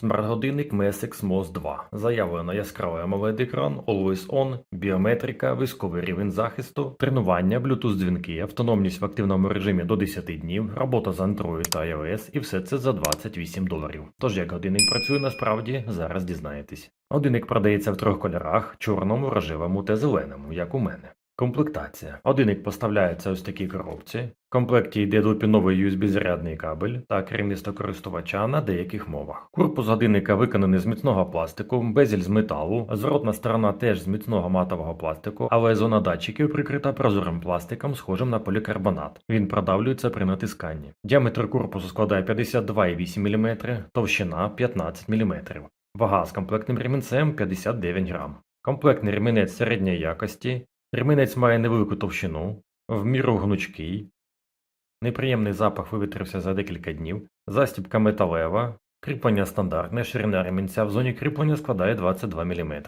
Смарт-годинник Mesix MOS 2. Заявлено яскравий AMOLED екран, Always On, біометрика, військовий рівень захисту, тренування, Bluetooth дзвінки, автономність в активному режимі до 10 днів, робота з Android та iOS і все це за 28 доларів. Тож як годинник працює насправді, зараз дізнаєтесь. Годинник продається в трьох кольорах: чорному, рожевому та зеленому, як у мене. Комплектація. Годинник поставляється ось такій коробці. В комплекті йде двопіновий USB-зарядний кабель та керівництво користувача на деяких мовах. Корпус годинника виконаний з міцного пластику, безіль з металу, зворотна сторона теж з міцного матового пластику, але зона датчиків прикрита прозорим пластиком, схожим на полікарбонат. Він продавлюється при натисканні. Діаметр корпусу складає 52,8 мм, товщина 15 мм. Вага з комплектним ремінцем 59 грам. Комплектний ремінець середньої якості. Ремінець має невелику товщину, в міру гнучкий. Неприємний запах вивітрився за декілька днів. Застібка металева. Кріплення стандартне, ширина ремінця в зоні кріплення складає 22 мм.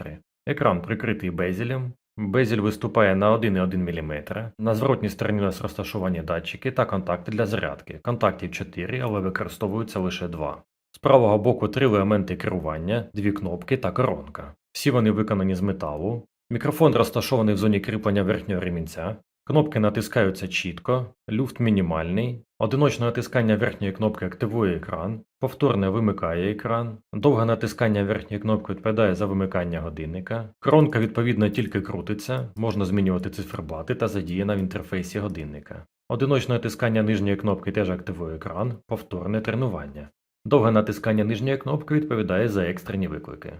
Екран прикритий безелем. Безіль виступає на 1,1 мм. На зворотній стороні у нас розташовані датчики та контакти для зарядки. Контактів 4, але використовуються лише 2. З правого боку три елементи керування, дві кнопки та коронка. Всі вони виконані з металу. Мікрофон розташований в зоні кріплення верхнього ремінця. Кнопки натискаються чітко, люфт мінімальний. Одиночне натискання верхньої кнопки активує екран, повторне вимикає екран, довге натискання верхньої кнопки відповідає за вимикання годинника. Коронка відповідно тільки крутиться, можна змінювати циферблати та задіяна в інтерфейсі годинника. Одиночне натискання нижньої кнопки теж активує екран, повторне тренування. Довге натискання нижньої кнопки відповідає за екстрені виклики.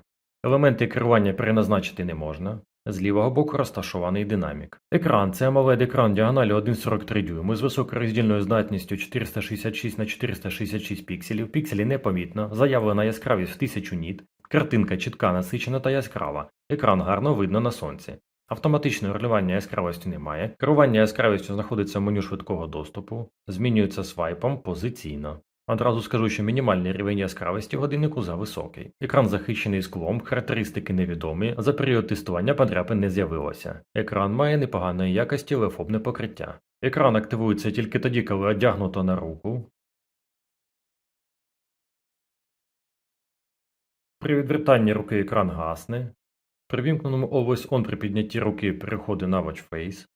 Елементи керування переназначити не можна. З лівого боку розташований динамік. Екран це amoled екран діагоналі 1,43 дюйми з високороздільною здатністю 466 на 466 пікселів. Пікселі непомітно, заявлена яскравість в 1000 ніт, картинка чітка, насичена та яскрава. Екран гарно видно на сонці. Автоматичного регулювання яскравості немає. Керування яскравістю знаходиться в меню швидкого доступу, змінюється свайпом позиційно. Одразу скажу, що мінімальний рівень яскравості годиннику зависокий. Екран захищений склом, характеристики невідомі, за період тестування подряпин не з'явилося. Екран має непоганої якості лефобне покриття. Екран активується тільки тоді, коли одягнуто на руку. При відвертанні руки екран гасне. При вімкненому Always On при піднятті руки переходить на Watch Face.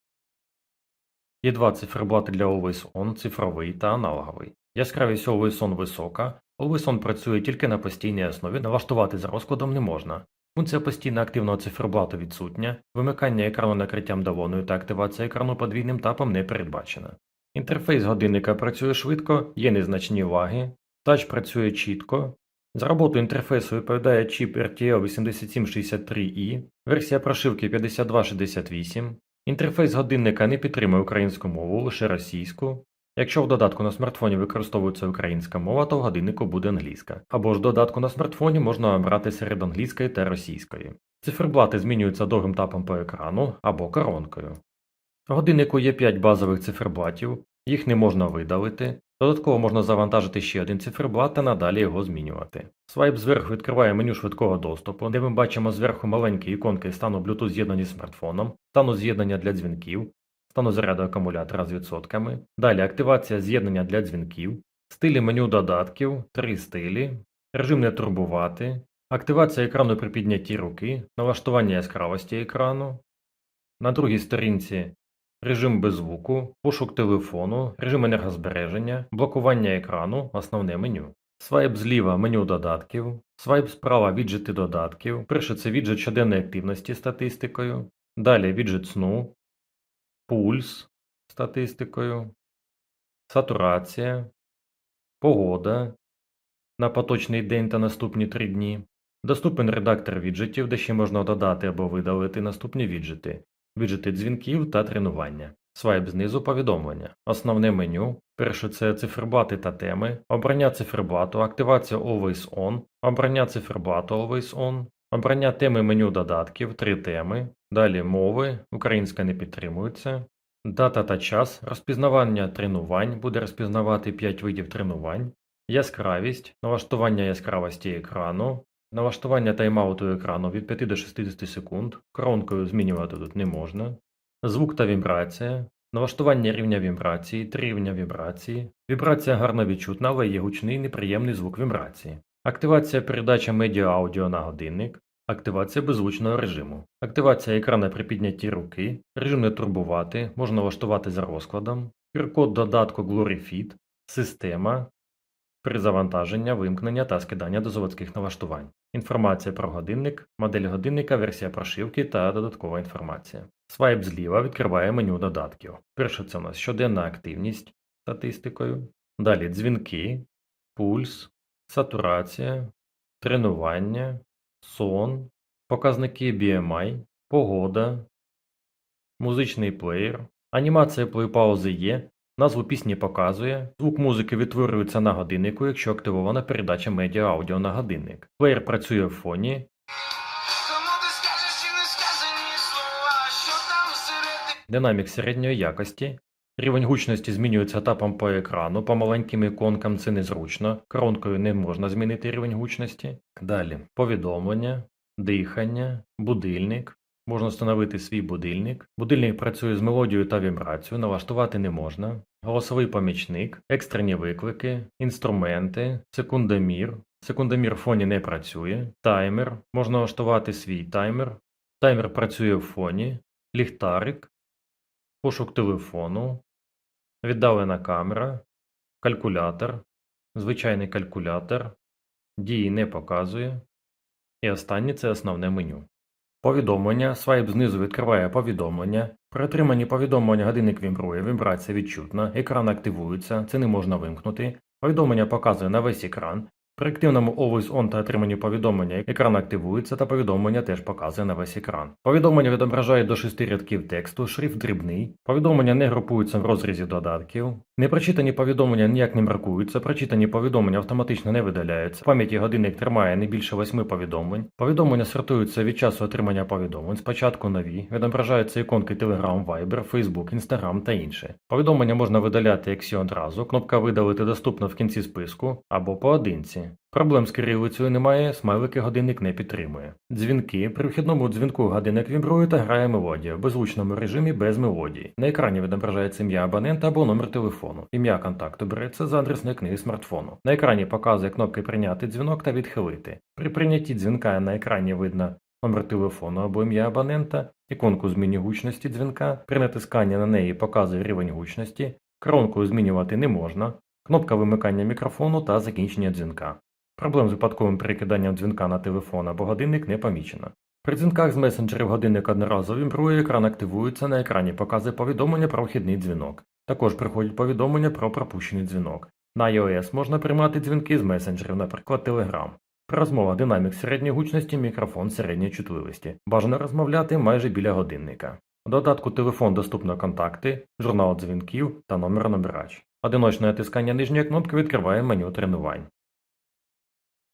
Є два циферблати для Always On, цифровий та аналоговий. Яскравість Always висока, Always працює тільки на постійній основі, налаштувати за розкладом не можна. Функція постійно активного циферблату відсутня, вимикання екрану накриттям долоною та активація екрану подвійним тапом не передбачена. Інтерфейс годинника працює швидко, є незначні лаги, тач працює чітко. За роботу інтерфейсу відповідає чіп RTL 8763i, версія прошивки 5268. Інтерфейс годинника не підтримує українську мову, лише російську. Якщо в додатку на смартфоні використовується українська мова, то в годиннику буде англійська. Або ж додатку на смартфоні можна обрати серед англійської та російської. Циферблати змінюються довгим тапом по екрану або коронкою. В годиннику є 5 базових циферблатів, їх не можна видалити. Додатково можна завантажити ще один циферблат та надалі його змінювати. Свайп зверху відкриває меню швидкого доступу, де ми бачимо зверху маленькі іконки стану Bluetooth з'єднані з смартфоном, стану з'єднання для дзвінків, стану заряду акумулятора з відсотками. Далі активація з'єднання для дзвінків, стилі меню додатків, три стилі, режим не турбувати, активація екрану при піднятті руки, налаштування яскравості екрану. На другій сторінці режим без звуку, пошук телефону, режим енергозбереження, блокування екрану, основне меню. Свайп зліва меню додатків, свайп справа віджити додатків. Перше це віджит щоденної активності статистикою, далі віджит сну, пульс статистикою, сатурація, погода на поточний день та наступні три дні. Доступен редактор віджитів, де ще можна додати або видалити наступні віджити, віджити дзвінків та тренування. Свайп знизу повідомлення. Основне меню. Перше це циферблати та теми, обрання циферблату, активація Always On, обрання циферблату Always On, обрання теми меню додатків, три теми, далі мови, українська не підтримується, дата та час, розпізнавання тренувань, буде розпізнавати 5 видів тренувань, яскравість, налаштування яскравості екрану, налаштування тайм-ауту екрану від 5 до 60 секунд, коронкою змінювати тут не можна. Звук та вібрація, налаштування рівня вібрації, три рівня вібрації. Вібрація гарно відчутна, але є гучний неприємний звук вібрації. Активація передача медіа аудіо на годинник, активація беззвучного режиму, активація екрана при піднятті руки, режим не турбувати, можна влаштувати за розкладом, QR-код додатку GloryFit, система, при завантаження, вимкнення та скидання до заводських налаштувань. Інформація про годинник, модель годинника, версія прошивки та додаткова інформація. Свайп зліва відкриває меню додатків. Перше це у нас щоденна активність статистикою. Далі дзвінки, пульс, сатурація, тренування, сон, показники BMI, погода, музичний плеєр, анімація плей-паузи є, назву пісні показує, звук музики відтворюється на годиннику, якщо активована передача медіа аудіо на годинник. Плеєр працює в фоні? Динамік середньої якості. Рівень гучності змінюється тапом по екрану, по маленьким іконкам це незручно, коронкою не можна змінити рівень гучності. Далі повідомлення, дихання, будильник. Можна встановити свій будильник. Будильник працює з мелодією та вібрацією, налаштувати не можна. Голосовий помічник, екстрені виклики, інструменти, секундомір. Секундомір в фоні не працює, таймер. Можна налаштувати свій таймер. Таймер працює в фоні, ліхтарик, пошук телефону, віддалена камера, калькулятор, звичайний калькулятор, дії не показує. І останнє це основне меню. Повідомлення. Свайп знизу відкриває повідомлення. При отриманні повідомлення годинник вібрує, вібрація відчутна, екран активується, це не можна вимкнути. Повідомлення показує на весь екран. При активному Always On та отриманні повідомлення екран активується та повідомлення теж показує на весь екран. Повідомлення відображає до 6 рядків тексту, шрифт дрібний. Повідомлення не групуються в розрізі додатків. Непрочитані повідомлення ніяк не маркуються, прочитані повідомлення автоматично не видаляються. В пам'яті годинник тримає не більше 8 повідомлень. Повідомлення сортуються від часу отримання повідомлень. Спочатку нові, відображаються іконки Telegram, Viber, Facebook, Instagram та інше. Повідомлення можна видаляти як всі одразу. Кнопка видалити доступна в кінці списку або поодинці. Проблем з кирилицею немає, смайлики годинник не підтримує. Дзвінки. При вхідному дзвінку годинник вібрує та грає мелодія в беззвучному режимі без мелодії. На екрані відображається ім'я абонента або номер телефону. Ім'я контакту береться з адресної книги смартфону. На екрані показує кнопки прийняти дзвінок та відхилити. При прийнятті дзвінка на екрані видно номер телефону або ім'я абонента, іконку зміни гучності дзвінка. При натисканні на неї показує рівень гучності. Коронку змінювати не можна. Кнопка вимикання мікрофону та закінчення дзвінка. Проблем з випадковим перекиданням дзвінка на телефон або годинник не помічено. При дзвінках з месенджерів годинник одноразово вібрує, екран активується, на екрані показує повідомлення про вхідний дзвінок. Також приходять повідомлення про пропущений дзвінок. На iOS можна приймати дзвінки з месенджерів, наприклад, Telegram. При розмовах динамік середньої гучності, мікрофон середньої чутливості. Бажано розмовляти майже біля годинника. У додатку телефон доступно контакти, журнал дзвінків та номер набирач. Одиночне натискання нижньої кнопки відкриває меню тренувань.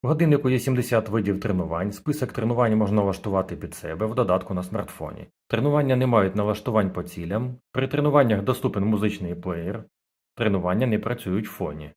В годиннику є 70 видів тренувань, список тренувань можна налаштувати під себе в додатку на смартфоні. Тренування не мають налаштувань по цілям, при тренуваннях доступен музичний плеєр, тренування не працюють в фоні.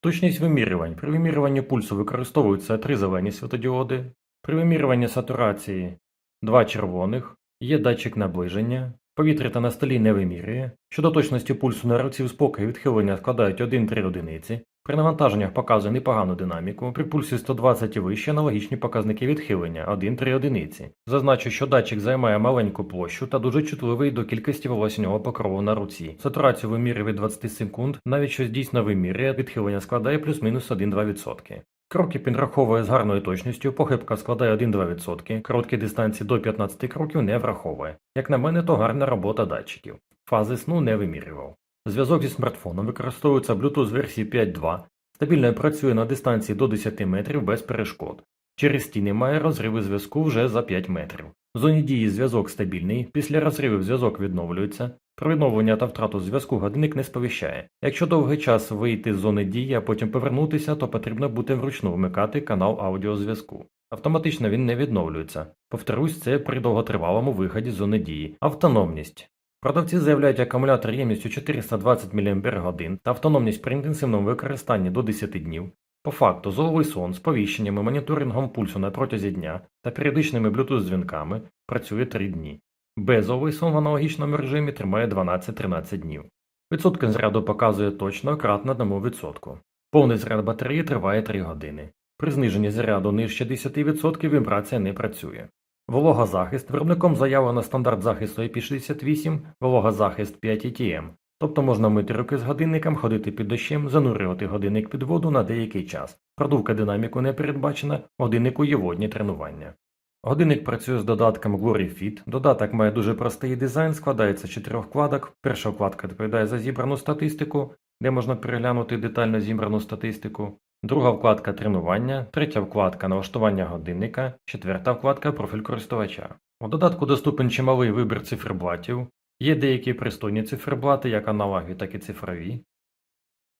Точність вимірювань. При вимірюванні пульсу використовуються три зелені світодіоди, при вимірюванні сатурації два червоних, є датчик наближення, повітря та на столі не вимірює. Щодо точності пульсу на руці спокій відхилення складають 1-3 одиниці. При навантаженнях показує непогану динаміку, при пульсі 120 і вище аналогічні показники відхилення 1-3 одиниці. Зазначу, що датчик займає маленьку площу та дуже чутливий до кількості волосяного покрову на руці. Сатурацію вимірює від 20 секунд, навіть щось дійсно вимірює, відхилення складає плюс-мінус 1-2%. Кроки підраховує з гарною точністю, похибка складає 1-2%, короткі дистанції до 15 кроків не враховує. Як на мене, то гарна робота датчиків. Фази сну не вимірював. Зв'язок зі смартфоном використовується Bluetooth версії 5.2, стабільно працює на дистанції до 10 метрів без перешкод. Через стіни має розриви зв'язку вже за 5 метрів. В зоні дії зв'язок стабільний, після розривів зв'язок відновлюється. Про відновлення та втрату зв'язку годинник не сповіщає. Якщо довгий час вийти з зони дії, а потім повернутися, то потрібно буде вручну вмикати канал аудіозв'язку. Автоматично він не відновлюється. Повторюсь, це при довготривалому виході з зони дії. Автономність. Продавці заявляють акумулятор ємністю 420 мАч та автономність при інтенсивному використанні до 10 днів. По факту, золовий сон, сповіщеннями, моніторингом пульсу на протязі дня та періодичними Bluetooth-дзвінками працює 3 дні. Безовий сон в аналогічному режимі тримає 12-13 днів. Відсотки заряду показує точно кратно 1%. Повний заряд батареї триває 3 години. При зниженні заряду нижче 10% вібрація не працює. Вологозахист виробником заявлено стандарт захисту IP68, вологозахист 5 ETM, тобто можна мити руки з годинником, ходити під дощем, занурювати годинник під воду на деякий час. Продувка динаміку не передбачена, годиннику є водні тренування. Годинник працює з додатком Glory Fit. Додаток має дуже простий дизайн, складається з чотирьох вкладок. Перша вкладка відповідає за зібрану статистику, де можна переглянути детально зібрану статистику. Друга вкладка тренування, третя вкладка налаштування годинника, четверта вкладка профіль користувача. У додатку доступен чималий вибір циферблатів. Є деякі пристойні циферблати, як аналогові, так і цифрові.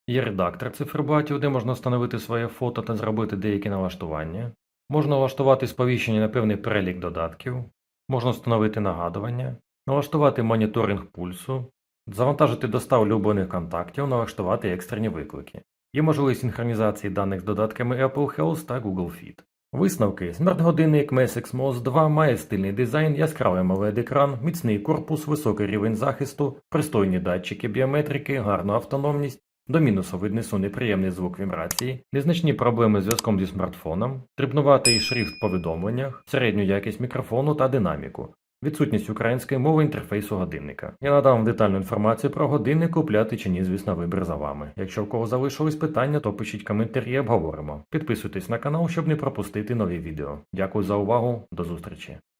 Є редактор циферблатів, де можна встановити своє фото та зробити деякі налаштування. Можна налаштувати сповіщення на певний перелік додатків, можна встановити нагадування, налаштувати моніторинг пульсу, завантажити до 100 улюблених контактів, налаштувати екстрені виклики. Є можливість синхронізації даних з додатками Apple Health та Google Fit. Висновки. Смарт-годинник MESIX MOS 2 має стильний дизайн, яскравий amoled екран міцний корпус, високий рівень захисту, пристойні датчики біометрики, гарну автономність, до мінусу віднесу неприємний звук вібрації, незначні проблеми з зв'язком зі смартфоном, трибнуватий шрифт в повідомленнях, середню якість мікрофону та динаміку, відсутність української мови інтерфейсу годинника. Я надав вам детальну інформацію про годинник, купляти чи ні, звісно, вибір за вами. Якщо в кого залишились питання, то пишіть коментарі, обговоримо. Підписуйтесь на канал, щоб не пропустити нові відео. Дякую за увагу, до зустрічі.